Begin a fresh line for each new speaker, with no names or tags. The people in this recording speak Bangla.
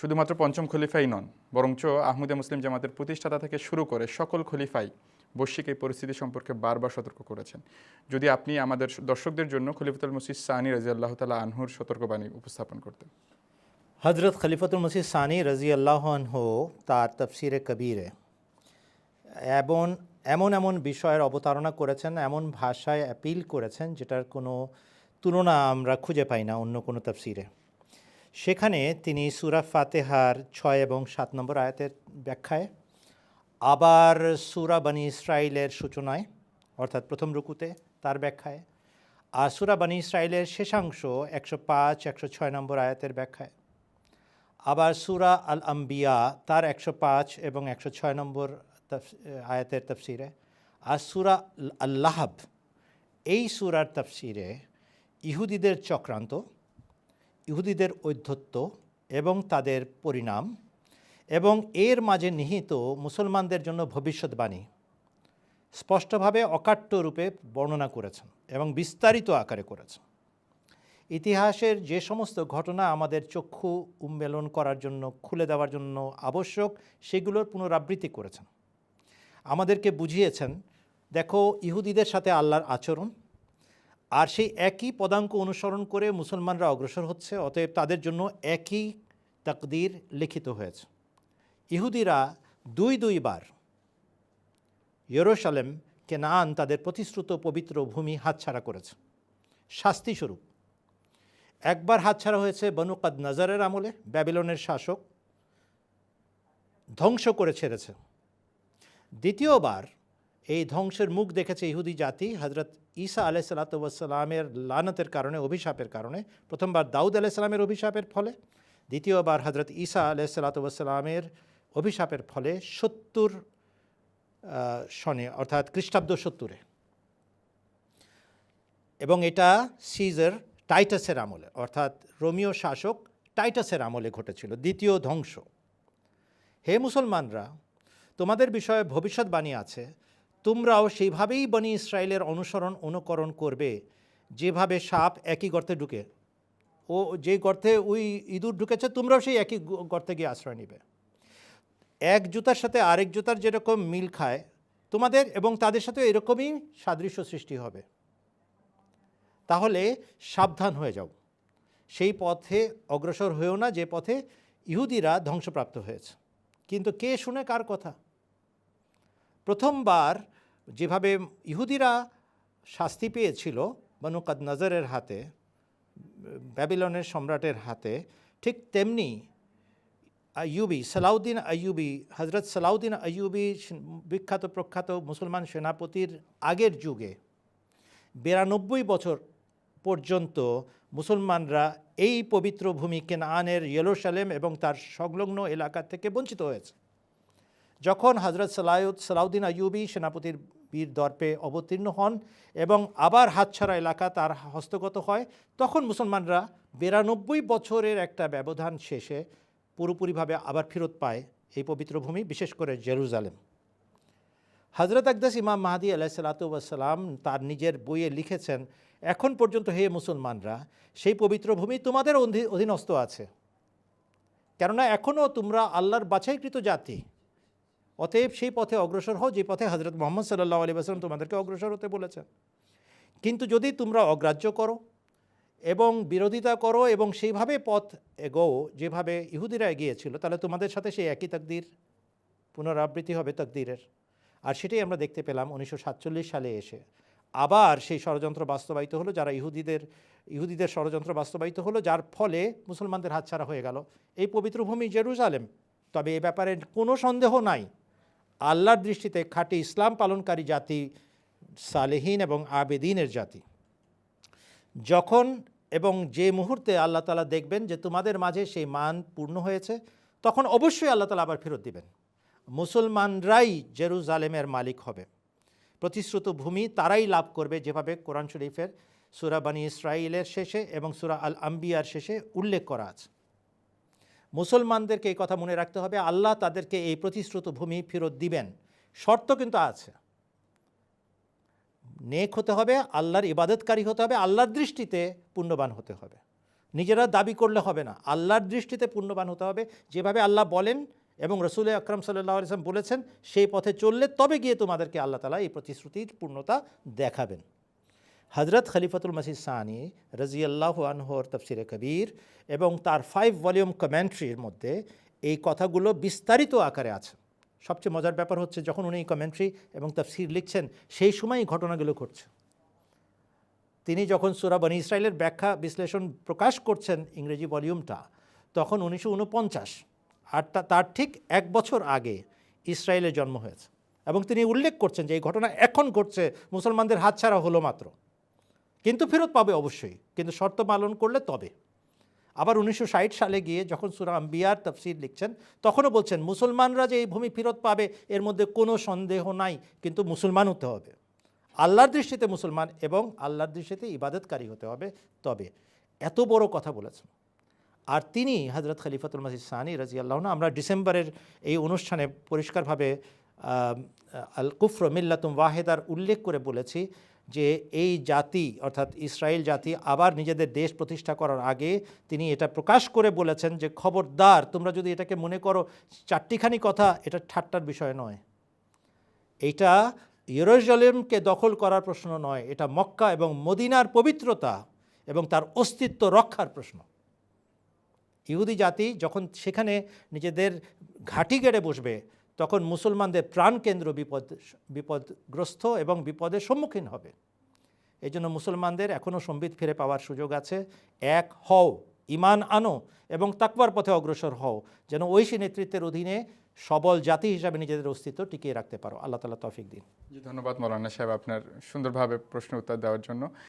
শুধুমাত্র পঞ্চম খলিফাই নন, বরঞ্চ আহমদে মুসলিম জামাতের প্রতিষ্ঠাতা থেকে শুরু করে সকল খলিফাই বৈশ্বিক এই পরিস্থিতি সম্পর্কে বারবার সতর্ক করেছেন। যদি আপনি আমাদের দর্শকদের জন্য খলিফাতুল মসিদ সানি রাজিয়াল্লাহ তালা আনহুর সতর্কবাণী উপস্থাপন করতেন।
হজরত খলিফতুল মসিদ সানি রাজি আল্লাহ আনহু তার তফসিরে কবিরে। এবং এমন এমন বিষয়ের অবতারণা করেছেন, এমন ভাষায় অ্যাপিল করেছেন যেটার কোনো তুলনা আমরা খুঁজে পাই না অন্য কোনো তফসিরে। সেখানে তিনি সুরা ফাতেহার ছয় এবং সাত নম্বর আয়াতের ব্যাখ্যায় আবার সুরা বানি ইসরায়েলের সূচনায়, অর্থাৎ প্রথম রুকুতে তার ব্যাখ্যায়, আর সুরা বানি ইসরায়েলের শেষাংশ একশো পাঁচ, একশো ছয় নম্বর আয়াতের ব্যাখ্যায়, আবার সুরা আল আম্বিয়া তার একশো পাঁচ এবং একশো ছয় নম্বর আয়াতের তফসিরে, আর সুরা আল্লাহাব, এই সুরার তফসিরে ইহুদিদের চক্রান্ত ইহুদিদের ঔদ্ধত্য এবং তাদের পরিণাম এবং এর মাঝে নিহিত মুসলমানদের জন্য ভবিষ্যৎবাণী স্পষ্টভাবে অকাট্য রূপে বর্ণনা করেছেন এবং বিস্তারিত আকারে করেছেন। ইতিহাসের যে সমস্ত ঘটনা আমাদের চক্ষু উন্মেলন করার জন্য, খুলে দেওয়ার জন্য আবশ্যক, সেগুলোর পুনরাবৃত্তি করেছেন। আমাদেরকে বুঝিয়েছেন, দেখো ইহুদিদের সাথে আল্লাহর আচরণ আর সেই একই পদাঙ্ক অনুসরণ করে মুসলমানরা অগ্রসর হচ্ছে, অতএব তাদের জন্য একই তাকদির লিখিত হয়েছে। ইহুদিরা দুই দুইবার ইয়েরুশালেম কেনান তাদের প্রতিশ্রুত পবিত্র ভূমি হাতছাড়া করেছে। শাস্তিস্বরূপ। একবার হাতছাড়া হয়েছে বনুকাদ নজরের আমলে, ব্যাবিলনের শাসক ধ্বংস করে ছেড়েছে। দ্বিতীয়বার এই ধ্বংসের মুখ দেখেছে ইহুদি জাতি। হজরত ঈসা আলাই সাল্লাতামের লানতের কারণে, অভিশাপের কারণে। প্রথমবার দাউদ আলাইসাল্লামের অভিশাপের ফলে, দ্বিতীয়বার হজরত ঈসা আলাই সাল্লাতামের অভিশাপের ফলে সত্তর সনে, অর্থাৎ খ্রিস্টাব্দ সত্তরে। এবং এটা সিজার টাইটাসের আমলে, অর্থাৎ রোমিও শাসক টাইটাসের আমলে ঘটেছিল, দ্বিতীয় ধ্বংস। হে মুসলমানরা, তোমাদের বিষয়ে ভবিষ্যৎবাণী আছে। তোমরাও সেইভাবেই বনি ইসরায়েলের অনুসরণ অনুকরণ করবে। যেভাবে সাপ একই গর্তে ঢুকে, ও যে গর্তে ওই ইঁদুর ঢুকেছে, তোমরাও সেই একই গর্তে গিয়ে আশ্রয় নিবে। এক জুতার সাথে আরেক জুতার যেরকম মিল খায়, তোমাদের এবং তাদের সাথে এরকমই সাদৃশ্য সৃষ্টি হবে। তাহলে সাবধান হয়ে যাও। সেই পথে অগ্রসর হয়েও না, যে পথে ইহুদিরা ধ্বংসপ্রাপ্ত হয়েছে। কিন্তু কে শুনে কার কথা? প্রথমবার যেভাবে ইহুদিরা শাস্তি পেয়েছিল বনুকাদ নজরের হাতে, ব্যাবিলনের সম্রাটের হাতে, ঠিক তেমনি আইয়ুবি সালাউদ্দিন আইয়ুবি হজরত সালাউদ্দিন আইয়ুবি বিখ্যাত প্রখ্যাত মুসলমান সেনাপতির আগের যুগে বিরানব্বই বছর পর্যন্ত মুসলমানরা এই পবিত্র ভূমি কেনানের ইয়েরুশালেম এবং তার সংলগ্ন এলাকা থেকে বঞ্চিত হয়েছে। যখন হজরত সালাউদ সালাউদ্দিন আইয়ুবি সেনাপতির বীর দর্পে অবতীর্ণ হন এবং আবার হাতছাড়া এলাকা তার হস্তগত হয়, তখন মুসলমানরা বিরানব্বই বছরের একটা ব্যবধান শেষে পুরোপুরিভাবে আবার ফেরত পায় এই পবিত্র ভূমি, বিশেষ করে জেরুজালেম। হজরত আকদাস ইমাম মাহাদি আলাহ সালাতাম তার নিজের বইয়ে লিখেছেন, এখন পর্যন্ত হে মুসলমানরা, সেই পবিত্র ভূমি তোমাদের অধী- অধীনস্থ আছে। কেননা এখনও তোমরা আল্লাহর বাছাইকৃত জাতি। অতএব সেই পথে অগ্রসর হও, যে পথে হজরত মোহাম্মদ সাল্লাহ আলী আসলাম তোমাদেরকে অগ্রসর হতে বলেছেন। কিন্তু যদি তোমরা অগ্রাহ্য করো এবং বিরোধিতা করো এবং সেইভাবে পথ এগোও, যেভাবে ইহুদিরা এগিয়েছিল, তাহলে তোমাদের সাথে সেই একই তাকদির পুনরাবৃত্তি হবে তকদিরের। আর সেটাই আমরা দেখতে পেলাম উনিশশো সাতচল্লিশ সালে এসে। আবার সেই ষড়যন্ত্র বাস্তবায়িত হলো, যারা ইহুদিদের ইহুদিদের ষড়যন্ত্র বাস্তবায়িত হলো, যার ফলে মুসলমানদের হাতছাড়া হয়ে গেল। এই পবিত্র ভূমি জেরুজালেম। তবে এ ব্যাপারে কোনো সন্দেহ নাই। আল্লাহর দৃষ্টিতে খাঁটি ইসলাম পালনকারী জাতি, সালেহীন এবং আবেদিনের জাতি। যখন এবং যে মুহূর্তে আল্লাহ তালা দেখবেন যে তোমাদের মাঝে সেই মান পূর্ণ হয়েছে, তখন অবশ্যই আল্লাহ তালা আবার ফেরত দিবেন। মুসলমানরাই জেরুজালেমের মালিক হবে। প্রতিশ্রুত ভূমি তারাই লাভ করবে যেভাবে কোরআন শরীফের, সুরা বানী ইসরাইলের শেষে এবং সুরা আল আম্বিয়ার শেষে উল্লেখ করা আছে। মুসলমানদেরকে এই কথা মনে রাখতে হবে, আল্লাহ তাদেরকে এই প্রতিশ্রুত ভূমি ফেরত দিবেন। শর্ত কিন্তু আছে। নেক হতে হবে, আল্লাহর ইবাদতকারী হতে হবে, আল্লাহর দৃষ্টিতে পুণ্যবান হতে হবে। নিজেরা দাবি করলে হবে না, আল্লাহর দৃষ্টিতে পুণ্যবান হতে হবে। যেভাবে আল্লাহ বলেন এবং রসুল আকরম সাল্লাহ আলিয়াম বলেছেন, সেই পথে চললে তবে গিয়ে তোমাদেরকে আল্লাহ তালা এই প্রতিশ্রুতির পূর্ণতা দেখাবেন। হজরত খলিফাতুল মসিদ সানি রাজিয়াল্লাহ আনহর তফসিরে কবির এবং তার ফাইভ ভলিউম কমেন্ট্রির মধ্যে এই কথাগুলো বিস্তারিত আকারে আছে। সবচেয়ে মজার ব্যাপার হচ্ছে যখন উনি কমেন্ট্রি এবং তফসির লিখছেন, সেই সময় ঘটনাগুলো ঘটছে। তিনি যখন সুরা বনি ইসরায়েলের ব্যাখ্যা বিশ্লেষণ প্রকাশ করছেন ইংরেজি ভলিউমটা তখন উনিশশো উনপঞ্চাশ, আর তার ঠিক এক বছর আগে ইসরায়েলের জন্ম হয়েছে। এবং তিনি উল্লেখ করছেন যে এই ঘটনা এখন ঘটছে, মুসলমানদের হাতছাড়া হলো মাত্র। কিন্তু ফেরত পাবে অবশ্যই, কিন্তু শর্ত পালন করলে তবে। আবার উনিশশো ষাট সালে গিয়ে যখন সুরা আম্বিয়ার তফসির লিখছেন, তখনও বলছেন, মুসলমানরা যে এই ভূমি ফেরত পাবে, এর মধ্যে কোনো সন্দেহ নাই, কিন্তু মুসলমান হতে হবে। আল্লাহর দৃষ্টিতে মুসলমান এবং আল্লাহর দৃষ্টিতে ইবাদতকারী হতে হবে তবে। এত বড় কথা বলেছেন। আর তিনি হজরত খলিফাতুল মাসিদ সানি রাজি আল্লাহ আমরা ডিসেম্বরের এই অনুষ্ঠানে পরিষ্কারভাবে আল কুফর মিল্লাতুম ওয়াহেদার উল্লেখ করে বলেছি যে এই জাতি, অর্থাৎ ইসরায়েল জাতি, আবার নিজেদের দেশ প্রতিষ্ঠা করার আগে তিনি এটা প্রকাশ করে বলেছেন যে, খবরদার, তোমরা যদি এটাকে মনে করো চারটিখানি কথা, এটা ঠাট্টার বিষয় নয়। এটা ইয়েরুজালেমকে দখল করার প্রশ্ন নয়, এটা মক্কা এবং মদিনার পবিত্রতা এবং তার অস্তিত্ব রক্ষার প্রশ্ন। ইহুদি জাতি যখন সেখানে নিজেদের ঘাঁটি গেড়ে বসবে তখন মুসলমানদের প্রাণকেন্দ্র বিপদ, বিপদগ্রস্ত এবং বিপদের সম্মুখীন হবে। এই জন্য মুসলমানদের এখনও সম্বিত ফিরে পাওয়ার সুযোগ আছে। এক, হও, ইমান আনো এবং তাকবার পথে অগ্রসর হও, যেন ঐশী নেতৃত্বের অধীনে সবল জাতি হিসাবে নিজেদের অস্তিত্ব টিকিয়ে রাখতে পারো। আল্লাহ তালা তৌফিক দিন।
ধন্যবাদ মৌলানা সাহেব আপনার সুন্দরভাবে প্রশ্ন উত্তর দেওয়ার জন্য।